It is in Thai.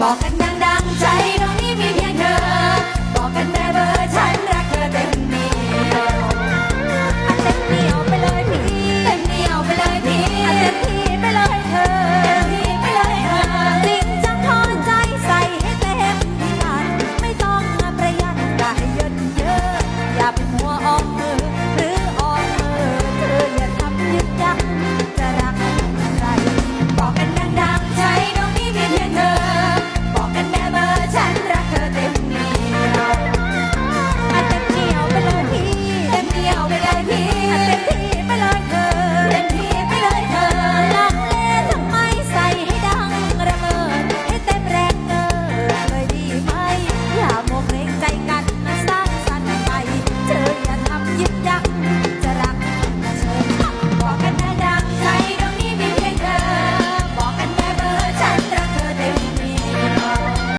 บอกกันดังๆใจตรงนี้มีเพียงเธอ บอกกันแต่เบอร์ฉันรักเธอเต็มเหนียวเต็มเหนียวไปเลยพี่เต็มเหนียวไปเลยพี่เต็มที่ไปเลยเธอเต็มที่ไปเลยเธอจริงจังทอนใจใส่ให้เต็มที่กันไม่ต้องมาประหยัดได้เยินเยอะอย่าเป็นหัวอ่อน